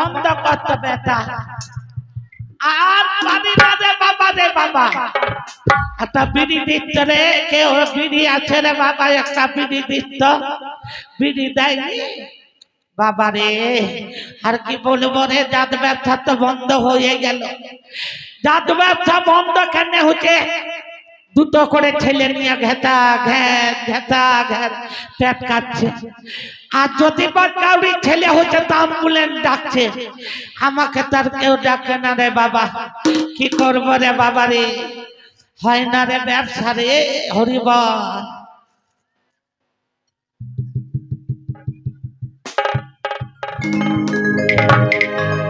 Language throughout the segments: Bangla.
বন্ধ করতো বেটা। আর পানি না দে বাবা রে বাবা। একটা বিড়ি দিচ্ছ রে, কেউ বিড়ি আছে রে বাবা, একটা বিড়ি দিচ্ছ বিড়ি দেয়নি? বাবা রে, আর কি বলব রে, জাত ব্যবসা তো বন্ধ হয়ে গেল। জাত ব্যবসা বন্ধ কেন হচ্ছে? দুটো করে ছেলে নিয়ে ঘেতা ঘ্যাত ঘেতা ঘ্যাত পেট কাটছে আর যদি কাউরি ছেলে হচ্ছে তা অ্যাম্বুলেন্স ডাকছে। আমাকে তার কেউ ডাকে না রে বাবা। কি করব রে বাবা রে? হয় না রে ব্যবসা রে? হরিবল ও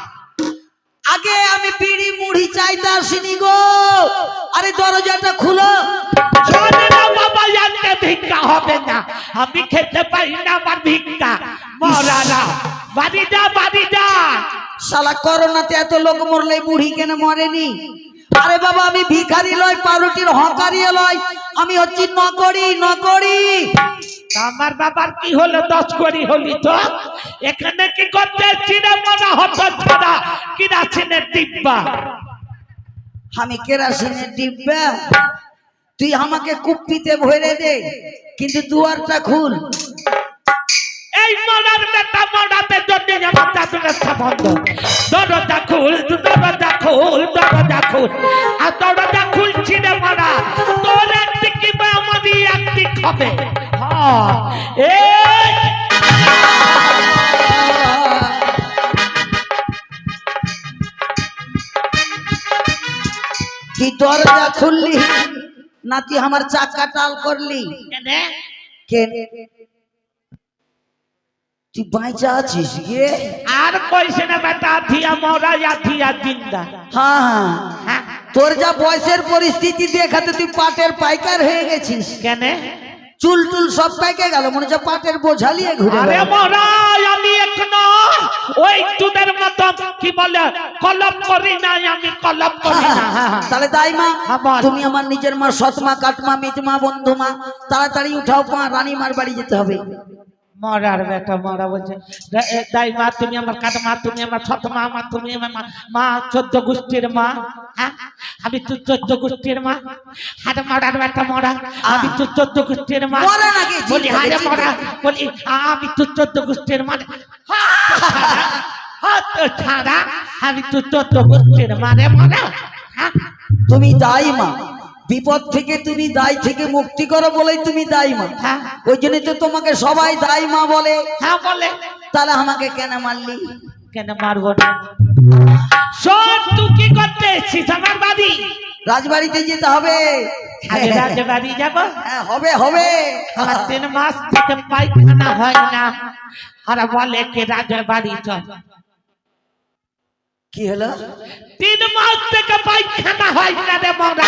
আগে আমি পিড়ি মুড়ি চাইতে আসিনি গো। আরে দরজাটা খুলো। বাবা ভিক্ষা হবে না। আমি খেতে পারি না আমার ভিক্ষা। মরারা বাড়ি যা বাড়ি যা। শালা করোনাতে এত লোক মরলে বুড়ি কেন মরেনি? আরে বাবা আমি ভিখারি লয় পাউরুটির হকারি লয় আমি হচ্ছি নকরি নকরি আমার বাবার কি হলো? দশ করি হলি তো। এখানে কি করতে চিনে মনে হতো ছাড়া? কিরাসিনের ডিব্বা। আমি কেরাসিনের ডিব্বা। তুই আমাকে কুপ্পিতে ভরে দে কিন্তু দুয়ারটা খুল। এই মরার বেটা মরাতে জন্য আমার ব্যবসা বন্ধ। দরজা খুল দরজা খুল দরজা খুল। আর দরজা খুলছি রে মরা তোর একদিক কিংবা আমারই একদিক হবে তুই দরজা খুললি? না তুই আমার চাকা টাল করলি? কেনে? তুই বাইচা আছিস গে? আর কইছে না বেটা থিয়া মরা या থিয়া জিন্দা। হ্যাঁ হ্যাঁ। হ্যাঁ। তোর যা বয়সের পরিস্থিতি দেখাতে তুই পাটের পাইকার হয়ে গেছিস। কেনে? চুল টুল সব পাইকে গেল মনে হচ্ছে পাটের বোঝালিয়ে ঘুরে আরে। মহারাজ আমি এখনও ওই তোদের মতো কি বলে কলম করি না আমি কলম করি না। হ্যাঁ, হ্যাঁ। তাহলে তাই মা হ্যাঁ, তুমি আমার নিজের মা সৎমা কাটমা মিতমা বন্ধু মা তাড়াতাড়ি উঠাও পা রানীমার বাড়ি যেতে হবে। মরার বেটা মরা বলছে দাই মা তুমি আমার কাট মা তুমি আমার ছত মা মা তুমি আমার মা মা চোদ্দ গোষ্ঠীর মা হ্যাঁ? আমি তো চোদ্দ গোষ্ঠীর মা হারে মরার বেটা মরা আমি তো চোদ্দ গোষ্ঠীর মা? বলি হারে মরা বলি আমি তো চোদ্দ গোষ্ঠীর মা হাত ছাড়া আমি তো চোদ্দ গোষ্ঠীর মানে মরা হ্যাঁ? তুমি দায়ী মা। বিপদ থেকে তুমি দায় থেকে মুক্তি করো বলেই তুমি দায়ী মা। হ্যাঁ। ওই জন্য তো তোমাকে সবাই দায় মা বলে। হ্যাঁ বলে। তাহলে আমাকে কেন মারলি? কেন মারবো না? শোন তুই কি করতে এসছিস আমার বাড়ি? রাজবাড়িতে যেতে হবে। আগে রাজবাড়ি যাব। হ্যাঁ হবে হবে। আমার তিন মাস থেকে পায়খানা হয় না। আর বলে কে রাজবাড়ি চল। কি হলো তিন মাস থেকে পায়খানা হয় না রে মরা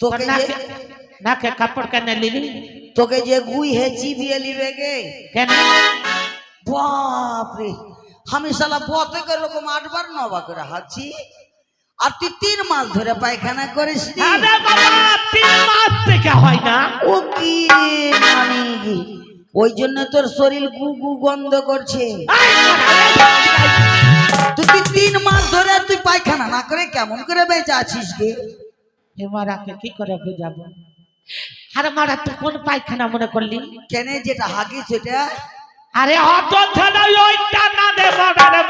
তোকে যে নাকে কাপড় কেন লিলি তোকে যে গুই হে চিবিয়ে লিবে গে কেন বাপরে আমি শালা পথে রকম আটবার নবা করে হাঁচি আর তুই তিন মাস ধরে পায়খানা করিস নি? তিন মাস থেকে হয় না। ও কি মানে? ওই জন্য তোর শরীর গু গু গন্ধ করছে। তুই তিন মাস ধরে তুই পায়খানা না করে কেমন করে বেঁচে আছিস গে? মরাকে কি করে বুঝাবো? আরে মরা তুই কোন পায়খানা মনে করলি? কেন যেটা হাগি সেটা আরে অত ছেলে ওইটা না দে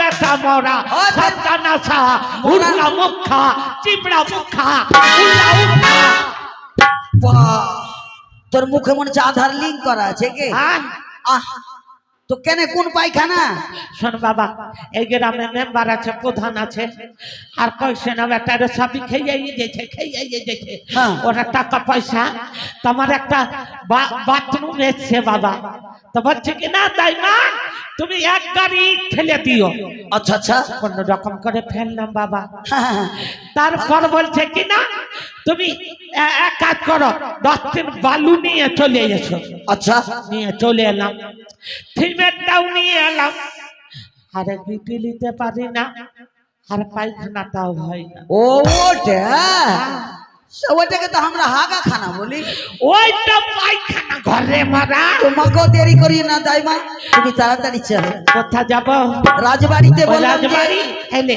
বেটা মরা। ওই সত্তা নাসা উল্লা মুখা চিবড়া মুখা উল্লা উল্লা বাহ! তোর মুখে মনে হচ্ছে আধার লিঙ্ক করা আছে কে? হ্যাঁ। আহ তো কেন কোন পায়খানা? শোন বাবা এই গ্রামে মেম্বার আছে প্রধান আছে। আর কইছে না বেটার সবই খেয়ে যেছে খেয়ে যেছে হ্যাঁ। ওরা টাকা পয়সা। তোমার একটা বাথরুম এসছে বাবা। তো বলছে কি না তাই না তুমি এক গাড়ি ঠেলে দিও। আচ্ছা আচ্ছা। কোন রকম করে ফেললাম বাবা। হ্যাঁ, হ্যাঁ, হ্যাঁ। তারপর বলছে কি না তুমি এক কাজ করো দশ দিন বালু নিয়ে চলে এসো। আচ্ছা। নিয়ে চলে এলাম। সিমেন্টটাও নিয়ে এলাম। আরে গিটি নিতে পারি না। আর পায়খানাটাও হয় না। ও ওটা সে ওটাকে তো আমরা হাগা খানা বলি। ওইটা পায়খানা ঘরে মারা। তোমাকেও দেরি করি না দাইমা তুমি তাড়াতাড়ি চলো। কোথা যাব? রাজবাড়িতে বললাম রাজবাড়ি? এলে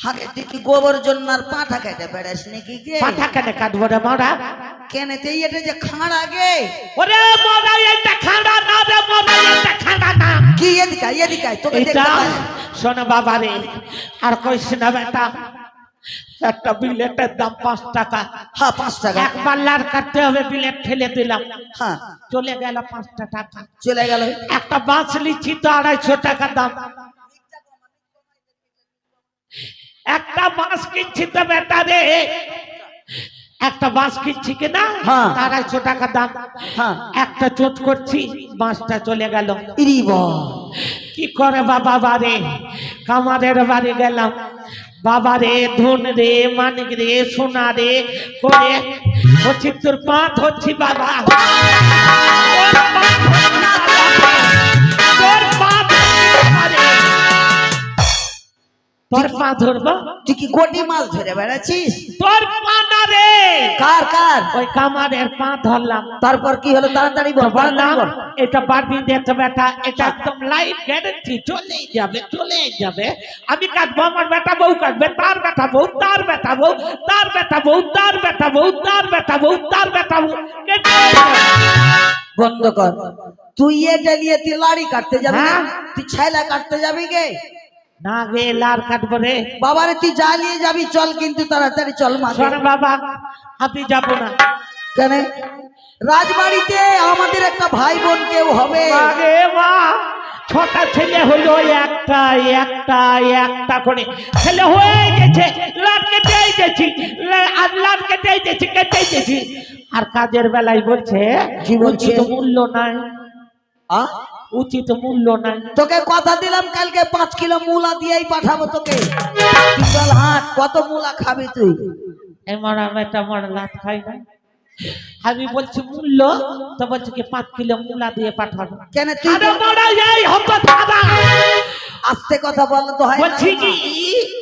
হাগে তুই কি গোবর জন্য আর পাঠা কেটে বেড়াস নাকি গে? পাঠা কেন কাটবো রে মরা কেন তুই এটা যে খাড়া গে? ওরে মরা এটা খাড়া না রে মরা এটা খাড়া না। কি এদিকে এদিকে তোকে দেখতে পাই। শোন বাবা রে আর কইস না বেটা একটা বিলেটের দাম পাঁচ টাকা। হ্যাঁ পাঁচ টাকা। এক পাল্লার কাটতে হবে বিলেট ফেলে দিলাম। হ্যাঁ। চলে গেল পাঁচটা টাকা। চলে গেল। একটা বাঁশ লিচি তো আড়াইশো টাকা দাম। একটা বাঁশ কিনছি তো বেটা রে। একটা বাঁশ কিনছি কিনা? হ্যাঁ। আড়াইশো টাকা দাম। হ্যাঁ। একটা চোট করছি বাঁশটা চলে গেল। কি করে বাবা বারে কামারের বাড়ি গেলাম। বাবা রে ধন রে মানিক রে সোনা রে করে হচ্ছি তোর পা ধরছি বাবা। তোর পা ধরবো? তুই কি গোটি মাছ ধরে বেড়াচ্ছিস? তোর পা না রে কার কার? ওই কামারের পা ধরলাম। তারপর কি হলো? তাড়াতাড়ি বল বললাম এটা বাড়ি দিতে বেটা এটা একদম লাইফ গ্যারেন্টি চলেই যাবে চলেই যাবে। আমি কাটবো আমার বেটা বউ কাটবে তার বেটা বউ তার বেটা বউ তার বেটা বউ তার বেটা বউ তার বেটা বউ তার বেটা বউ। বন্ধ কর। তুই এটা নিয়ে তুই লাড়ি কাটতে যাবি হ্যাঁ। তুই ছাইলা কাটতে যাবি গে না গে লার কাটবো রে। বাবারে তুই যা নিয়ে যাবি চল কিন্তু তাড়াতাড়ি চল মা শোন বাবা আমি যাব না। কেন? রাজবাড়িতে আমাদের একটা ভাই বোন কেউ হবে। আগে মা ছটা ছেলে হলো একটা একটা একটা করে। ছেলে হয়ে গেছে লাট কেটে গেছি আর লাট কেটে গেছি কেটে গেছি। আর কাজের বেলায় বলছে কি বলছে? মূল্য নাই। আ? উচিত মূল্য নাই। তোকে কথা দিলাম কালকে পাঁচ কিলো মূলা দিয়েই পাঠাবো তোকে। চল হাট কত মূলা খাবি তুই? এই আমি মারা লাট খাই না। আমি বলছি মূল্য তো বলছে কি পাঁচ কিলো মূলা দিয়ে পাঠাবো। কেন তুই আস্তে কথা বল তো হয় বলছি কি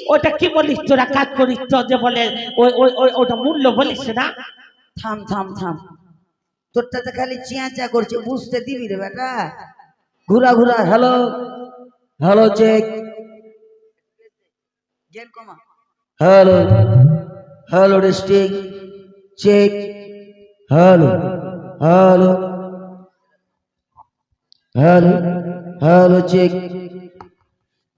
ওটা কি বলিস? তোরা কাজ করিস তো যে বলে ওই ওই ওই- ওটা মূল্য বলিস না? থাম থাম থাম। তোরটা তো খালি চিয়া চিয়া করছে বুঝতে দিবি রে বেটা। ঘুরা ঘুরা hello hello check. Hello hello district check. Hello hello hello hello check.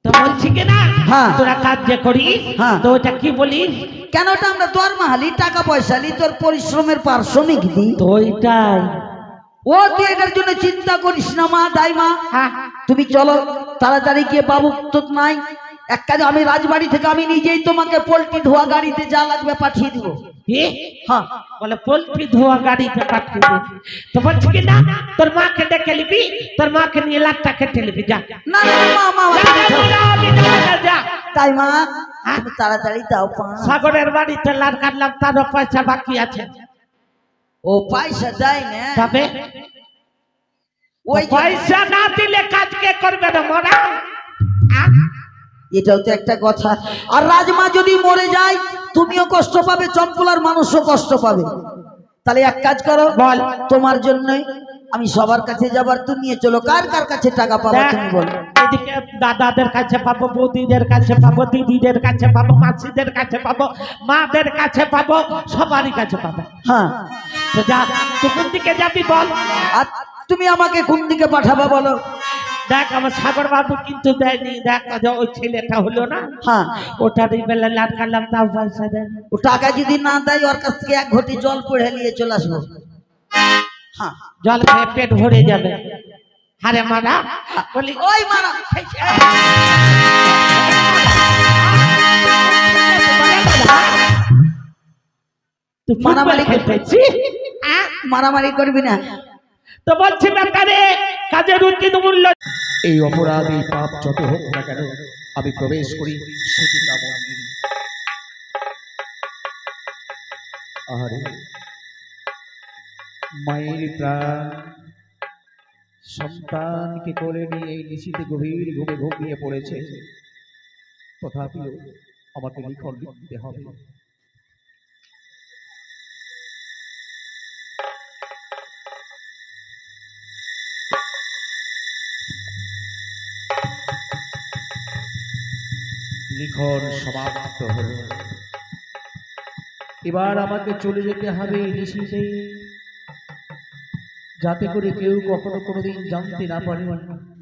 তো বলছি কি না? হ্যাঁ। তোরা কাজ যে করিস হ্যাঁ। তো ওটা কি বলিস? কেন ওটা আমরা দরমাহালি টাকা পয়সা নি তোর পরিশ্রমের পারিশ্রমিক দি। তো ওইটাই ও তুই এটার জন্য চিন্তা করিস না মা দাই মা হ্যাঁ। তুমি চলো তাড়াতাড়ি গিয়ে বাবু তো নাই। এক কাজ আমি রাজবাড়ি থেকে আমি নিজেই তোমাকে পোল্ট্রি ধোয়া গাড়িতে যা লাগবে পাঠিয়ে দিব। হ্যাঁ। বলে পোল্ট্রি ধোয়া গাড়িতে পাঠিয়ে দে। তো বলছি কি না তোর মাকে ডেকে নিবি তোর মাকে নিয়ে লাটটা কেটে নিবি যা। না না মা যা, তাই মা হ্যাঁ? তাড়াতাড়ি দাও সাগরের বাড়িতে লাট কাটলাম তারও পয়সা বাকি আছে। ও পয়সা দেয় না। তবে ওই পয়সা না দিলে কাজ কে করবে না মোরা? এটাও তো একটা কথা। আর রাজমা যদি মরে যায় তুমিও কষ্ট পাবে চম্পলার মানুষও কষ্ট পাবে। তাহলে এক কাজ করো বল। তোমার জন্যই আমি সবার কাছে যাবার তুমি নিয়ে চলো। কার কার কাছে টাকা পাবো তুমি বলো। এদিকে দাদাদের কাছে পাবো বৌদিদের কাছে পাবো দিদিদের কাছে পাবো মাসিদের কাছে পাবো মাদের কাছে পাবো সবারই কাছে পাবো। হ্যাঁ। তো যা তুই কোন দিকে যাবি বল? আর তুমি আমাকে কোন দিকে পাঠাবা বলো? দেখ আমার সাগর বাবু কিন্তু দেয়নি। দেখ ওই ছেলেটা হলো না? হ্যাঁ। ওটা বেলা লাট কাটলাম তাও পয়সা দেয়নি ও টাকা যদি না দেয় ওর কাছ থেকে এক ঘটি জল পড়ে নিয়ে চলে আসব। হ্যাঁ। জল খেয়ে পেট ভরে যাবে। হারে মারা বলি ওই মারা। মারামারি মারামারি খেলতেছি মারামারি করবি না। তো বলছি ব্যাপারে কাজের উচিত মূল্য এই অপরাধ এই পাপ যত হোক না কেন আমি প্রবেশ করি মন্দিরে। মায়ের প্রাণ সন্তানকে কোলে নিয়ে এই নিশীতে গভীর ঘুমে ঘুমিয়ে পড়েছে। তথাপিও আমাকে লিখন লিখতে হবে। লিখন সমাপ্ত হলো। এবার আমাকে চলে যেতে হবে ঋষিতে। যাতে করে কেউ কখনো কোনোদিন জানতে না পারে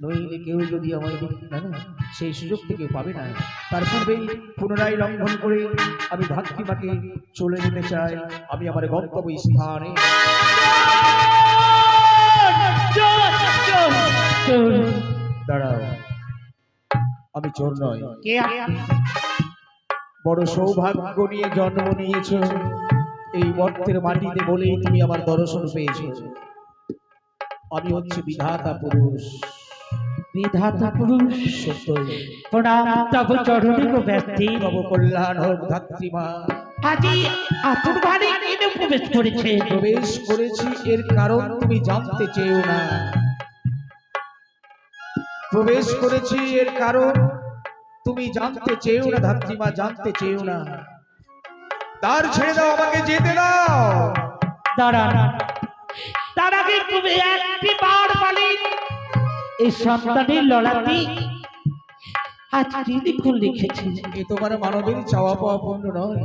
নইলে কেউ যদি আমায় না না, সেই সুযোগ থেকে পাবে না। তার পূর্বেই পুনরায় লঙ্ঘন করে আমি ধাত্রীমাকে চলে যেতে চাই। আমি আমার গন্তব্য স্থানে। দাঁড়াও। আমি চোর নয় কে বড় সৌভাগ্য নিয়ে জন্ম নিয়েছ। এই মর্তের মাটিতে বলেই তুমি আমার দর্শন পেয়েছ। আমি হচ্ছে বিধাতা পুরুষ। বিধাতা পুরুষ। সত্যই। প্রণাম তব চরণে ব্যক্তি। নব কল্যাণ হোক ধাত্রীমা। আজি আতুর বাড়ি প্রবেশ করেছে। প্রবেশ করেছি এর কারণ তুমি জানতে চেয়েও না। প্রবেশ করেছি এর কারণ তুমি জানতে চেয়েও না ধাত্রীমা জানতে চেয়েও না। তার ছেড়ে দাও আমাকে যেতে দাও। দাঁড়া তার আগে তুমি একটি বার বলি এই সন্তানের লড়াটি আজ কি লিখুন লিখেছে? এ তোমার মানবের চাওয়া পাওয়া পূর্ণ নয়।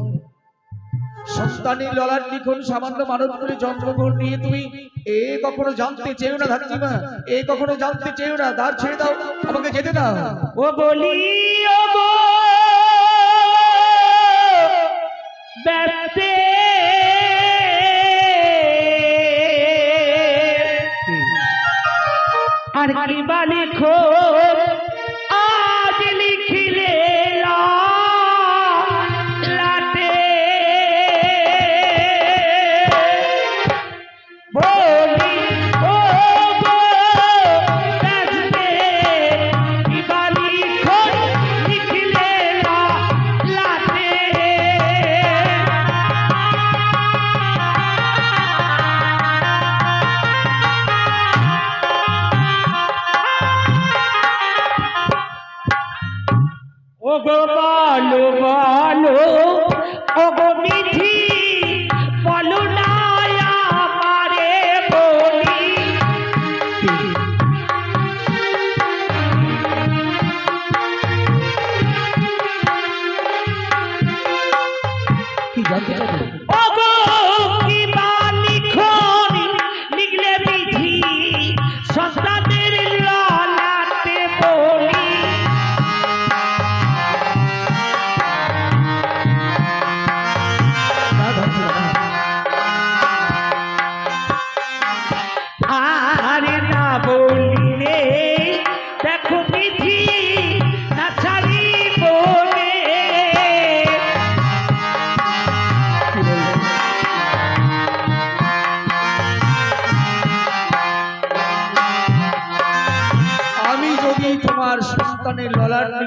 সন্তানের ললার লিখন সামান্য মানব করে জন্মগ্রহণ নিয়ে তুমি এ কখনো জানতে চেয়েও না ধাত্রীমা এ কখনো জানতে চেয়েও না, দ্বার ছেড়ে দাও, আমাকে যেতে দাও। ও বলি আর কি বালি খো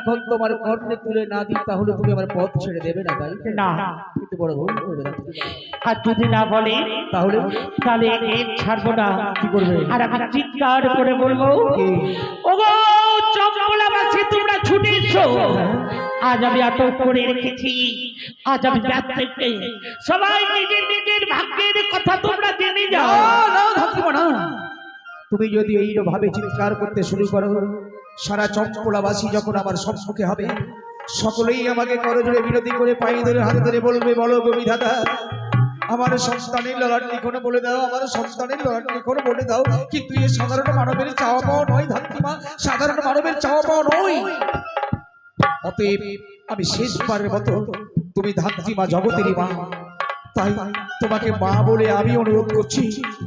লিখন তোমার কর্ণে তুলে না দিই তাহলে তুমি আমার পথ ছেড়ে দেবে না তাই না। কিন্তু বড় ভুল করবে ধাত্রীমা। আর যদি না বলে তাহলে তাহলে এর ছাড়বো না। কি করবে? আর আমি চিৎকার করে বলব? ও গো চম্পলাবাসী তোমরা ছুটে এসো। আজ আমি আটক করে রেখেছি। আজ আমি ব্যস্ত পেয়ে সবাই নিজের নিজের ভাগ্যের কথা তোমরা জেনে না, যাও। না, না। তুমি যদি এই ভাবে চিৎকার করতে শুরু করো সারা চম্পলাবাসী যখন আমার সম্মুখে হবে, সকলেই আমাকে করজোড়ে বিরতি করে পায়ে ধরে হাতে ধরে বলবে, বলো গো বিধাতা আমার সন্তানের ললাট লিখনে বলে দাও, আমার সন্তানের ললাট লিখনে বলে দাও কিন্তু এ সাধারণ মানবের চাওয়া পাওয়া নয় ধাত্রীমা সাধারণ মানবের চাওয়া পাওয়া নয়। অতএব আমি শেষবারের মতো, তুমি ধাত্রীমা জগতেরই মা তাই তোমাকে মা বলে আমি অনুরোধ করছি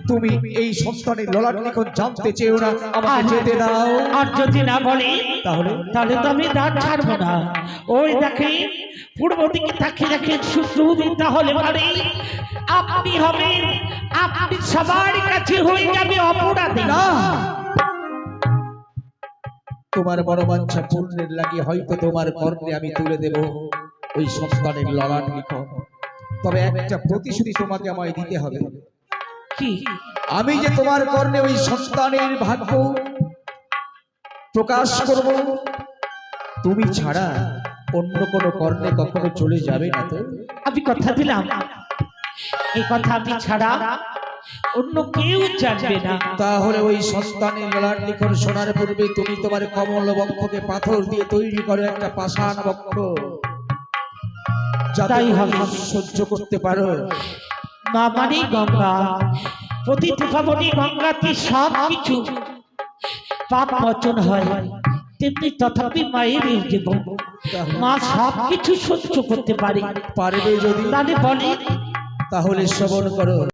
তুমি এই সন্তানের ললাট লিখন জানতে চেয়েও না আমাকে যেতে দাও। আর যদি না বলে তাহলে? তাহলে তো আমি দাঁত ছাড়বো না। ওই দেখে পূর্ব দিকে তাকিয়ে দেখেন উদিত তাহলে পারে। আপনি হবেন আপনি সবার কাছে হয়ে যাবে অপরাধী। না। তোমার মনোবাঞ্ছা পূর্ণের লাগে হয়তো তোমার কর্ণে আমি তুলে দেব ওই সন্তানের ললাট লিখন তবে একটা প্রতিশ্রুতি তোমাকে আমায় দিতে হবে। কি? আমি যে তোমার কর্ণে ওই সন্তানের ভাগ্য প্রকাশ করব তুমি ছাড়া অন্য কোনো কর্ণে কখনো চলে যাবে না তো। আমি কথা দিলাম। এই কথা আমি ছাড়া অন্য কেউ জানবে না। তাহলে ওই সন্তানের ললাট লিখন শোনার পূর্বে তুমি তোমার কমল বক্ষকে পাথর দিয়ে তৈরি করো একটা পাষাণ বক্ষ। তুমি হবে। সহ্য করতে পারো। মা মানে গঙ্গা প্রতিটি গঙ্গা গঙ্গাতে সব কিছু পাপ মোচন হয়। তেমনি তথাপি মায়ের এই জীবন মা সব কিছু সহ্য করতে পারে। পারবে যদি। তাহলে বলে তাহলে শ্রবণ করো।